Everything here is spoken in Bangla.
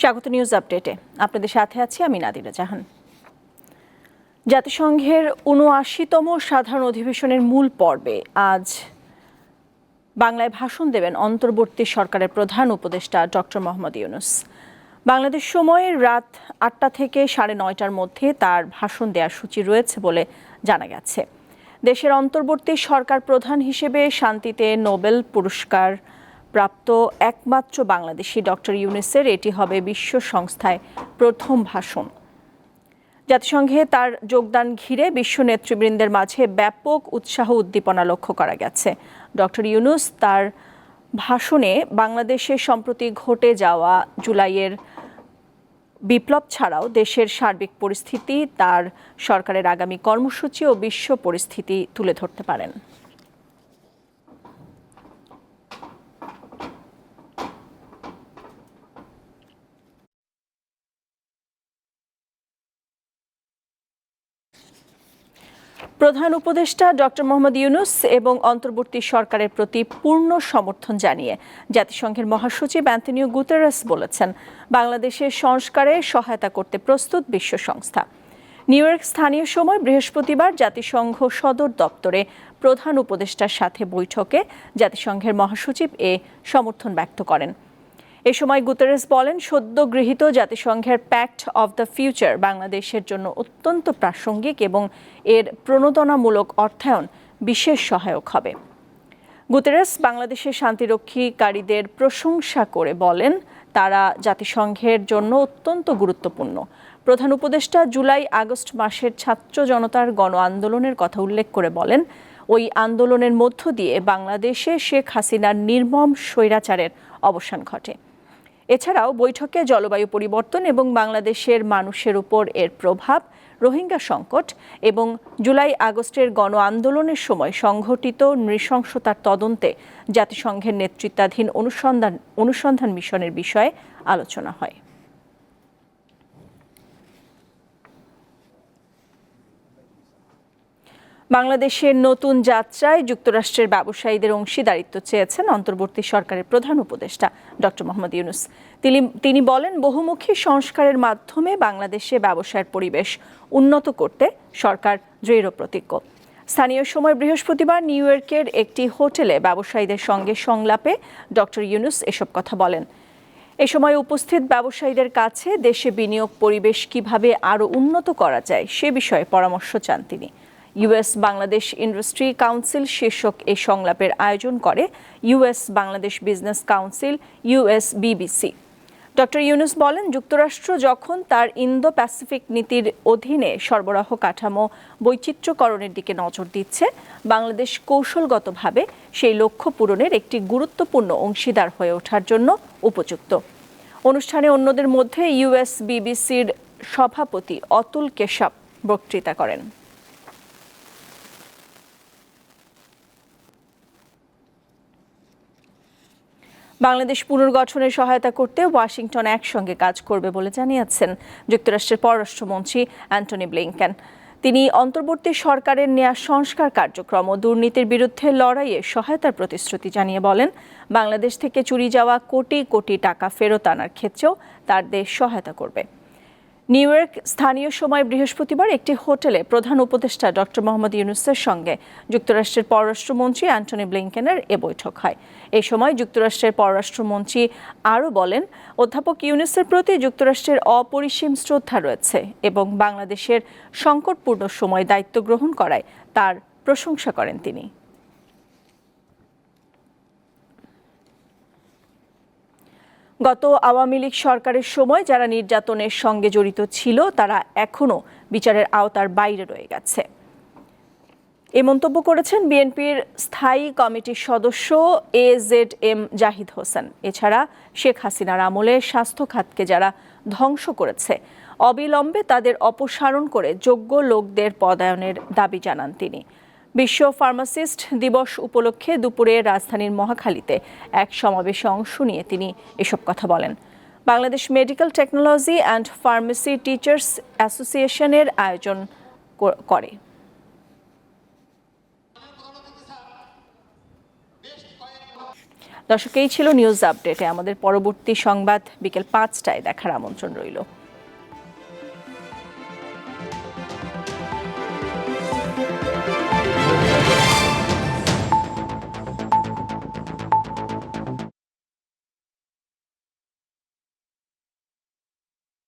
স্বাগত নিউজ আপডেটে। আপনাদের সাথে আছি আমি নাদিরা জাহান। জাতিসংঘের উনআশিতম সাধারণ অধিবেশনের মূল পর্বে আজ বাংলায় ভাষণ দেবেন অন্তর্বর্তী সরকারের প্রধান উপদেষ্টা ডক্টর মোহাম্মদ ইউনুস। বাংলাদেশ সময় রাত আটটা থেকে সাড়ে নয়টার মধ্যে তার ভাষণ দেওয়ার সূচি রয়েছে বলে জানা গেছে। দেশের অন্তর্বর্তী সরকার প্রধান হিসেবে শান্তিতে নোবেল পুরস্কার প্রাপ্ত একমাত্র বাংলাদেশি ডক্টর ইউনুসের এটি হবে বিশ্ব সংস্থায় প্রথম ভাষণ। জাতিসংঘে তার যোগদান ঘিরে বিশ্ব নেতৃবৃন্দের মাঝে ব্যাপক উৎসাহ উদ্দীপনা লক্ষ্য করা গেছে। ডক্টর ইউনুস তার ভাষণে বাংলাদেশে সম্প্রতি ঘটে যাওয়া জুলাইয়ের বিপ্লব ছাড়াও দেশের সার্বিক পরিস্থিতি, তার সরকারের আগামী কর্মসূচি ও বিশ্ব পরিস্থিতি তুলে ধরতে পারেন। প্রধান উপদেষ্টা ডক্টর মোহাম্মদ ইউনুস এবং অন্তর্বর্তী সরকারের প্রতি পূর্ণ সমর্থন জানিয়ে জাতিসংঘের মহাসচিব অ্যান্টনিও গুতেরাস বলেছেন বাংলাদেশের সংস্কারে সহায়তা করতে প্রস্তুত বিশ্ব সংস্থা। নিউ ইয়র্ক স্থানীয় সময় বৃহস্পতিবার জাতিসংঘ সদর দপ্তরে প্রধান উপদেষ্টার সাথে বৈঠকে জাতিসংঘের মহাসচিব এ সমর্থন ব্যক্ত করেন। এ সময় গুতেরেস বলেন, সদ্য গৃহীত জাতিসংঘের প্যাক্ট অব দ্য ফিউচার বাংলাদেশের জন্য অত্যন্ত প্রাসঙ্গিক এবং এর প্রণোদনামূলক অর্থায়ন বিশেষ সহায়ক হবে। গুতেরেস বাংলাদেশের শান্তিরক্ষীকারীদের প্রশংসা করে বলেন, তারা জাতিসংঘের জন্য অত্যন্ত গুরুত্বপূর্ণ। প্রধান উপদেষ্টা জুলাই আগস্ট মাসের ছাত্র জনতার গণ আন্দোলনের কথা উল্লেখ করে বলেন, ওই আন্দোলনের মধ্য দিয়ে বাংলাদেশে শেখ হাসিনার নির্মম স্বৈরাচারের অবসান ঘটে। এছাড়াও বৈঠকে জলবায়ু পরিবর্তন এবং বাংলাদেশের মানুষের উপর এর প্রভাব, রোহিঙ্গা সংকট এবং জুলাই আগস্টের গণ আন্দোলনের সময় সংঘটিত নৃশংসতার তদন্তে জাতিসংঘের নেতৃত্বাধীন অনুসন্ধান অনুসন্ধান মিশনের বিষয়ে আলোচনা হয়। বাংলাদেশের নতুন যাত্রায় যুক্তরাষ্ট্রের ব্যবসায়ীদের অংশীদারিত্ব চেয়েছেন অন্তর্বর্তী সরকারের প্রধান উপদেষ্টা ডক্টর মোহাম্মদ ইউনুস। তিনি তিনি বলেন, বহুমুখী সংস্কারের মাধ্যমে বাংলাদেশে ব্যবসায়ের পরিবেশ উন্নত করতে সরকার দৃঢ় প্রতিজ্ঞ। স্থানীয় সময় বৃহস্পতিবার নিউ ইয়র্কের একটি হোটেলে ব্যবসায়ীদের সঙ্গে সংলাপে ডক্টর ইউনুস এসব কথা বলেন। এ সময় উপস্থিত ব্যবসায়ীদের কাছে দেশে বিনিয়োগ পরিবেশ কীভাবে আরও উন্নত করা যায় সে বিষয়ে পরামর্শ চান তিনি। ইউএস বাংলাদেশ ইন্ডাস্ট্রি কাউন্সিল শীর্ষক এই সংলাপের আয়োজন করে US Bangladesh business council US BBC doctor Yunus বলেন, যুক্তরাষ্ট্র যখন তার ইন্দো প্যাসিফিক নীতির অধীনে সরবরাহ কাঠামো বৈচিত্র্যকরণের দিকে নজর দিচ্ছে, বাংলাদেশ কৌশলগতভাবে সেই লক্ষ্য পূরণের একটি গুরুত্বপূর্ণ অংশীদার হয়ে ওঠার জন্য উপযুক্ত। অনুষ্ঠানে অন্যদের মধ্যে ইউএস বিবিসির সভাপতি অতুল কেশব বক্তৃতা করেন। বাংলাদেশ পুনর্গঠনে সহায়তা করতে ওয়াশিংটন একসঙ্গে কাজ করবে বলে জানিয়েছেন যুক্তরাষ্ট্রের পররাষ্ট্রমন্ত্রী অ্যান্টনি ব্লিংকেন। তিনি অন্তর্বর্তী সরকারের নেয়া সংস্কার কার্যক্রম ও দুর্নীতির বিরুদ্ধে লড়াইয়ে সহায়তার প্রতিশ্রুতি জানিয়ে বলেন, বাংলাদেশ থেকে চুরি যাওয়া কোটি কোটি টাকা ফেরত আনার ক্ষেত্রেও তার দেশ সহায়তা করবে। নিউ ইয়র্ক স্থানীয় সময় বৃহস্পতিবার একটি হোটেলে প্রধান উপদেষ্টা ডক্টর মোহাম্মদ ইউনুসের সঙ্গে যুক্তরাষ্ট্রের পররাষ্ট্রমন্ত্রী অ্যান্টনি ব্লিংকেনের এ বৈঠক হয়। এই সময় যুক্তরাষ্ট্রের পররাষ্ট্রমন্ত্রী আরও বলেন, অধ্যাপক ইউনুসের প্রতি যুক্তরাষ্ট্রের অপরিসীম শ্রদ্ধা রয়েছে এবং বাংলাদেশের সংকটপূর্ণ সময় দায়িত্ব গ্রহণ করায় তার প্রশংসা করেন তিনি। গত আওয়ামী লীগ সরকারের সময় যারা নির্যাতনের সঙ্গে জড়িত ছিল, তারা এখনও বিচারের আওতার বাইরে রয়ে গেছে। এ মন্তব্য করেছেন বিএনপির স্থায়ী কমিটির সদস্য A Z M Zahid Hossain. এছাড়া শেখ হাসিনার আমলে স্বাস্থ্য খাতকে যারা ধ্বংস করেছে, অবিলম্বে তাদের অপসারণ করে যোগ্য লোকদের পদায়নের দাবি জানান তিনি। বিশ্ব ফার্মাসিস্ট দিবস উপলক্ষে দুপুরে রাজধানীর মহাখালীতে এক সমাবেশে অংশ নিয়ে তিনি এসব কথা বলেন। Bangladesh medical technology and pharmacy teachers অ্যাসোসিয়েশনের আয়োজন করে দর্শক, এই ছিল নিউজ আপডেটে। আমাদের পরবর্তী সংবাদ বিকেল পাঁচটায় দেখার আমন্ত্রণ রইল।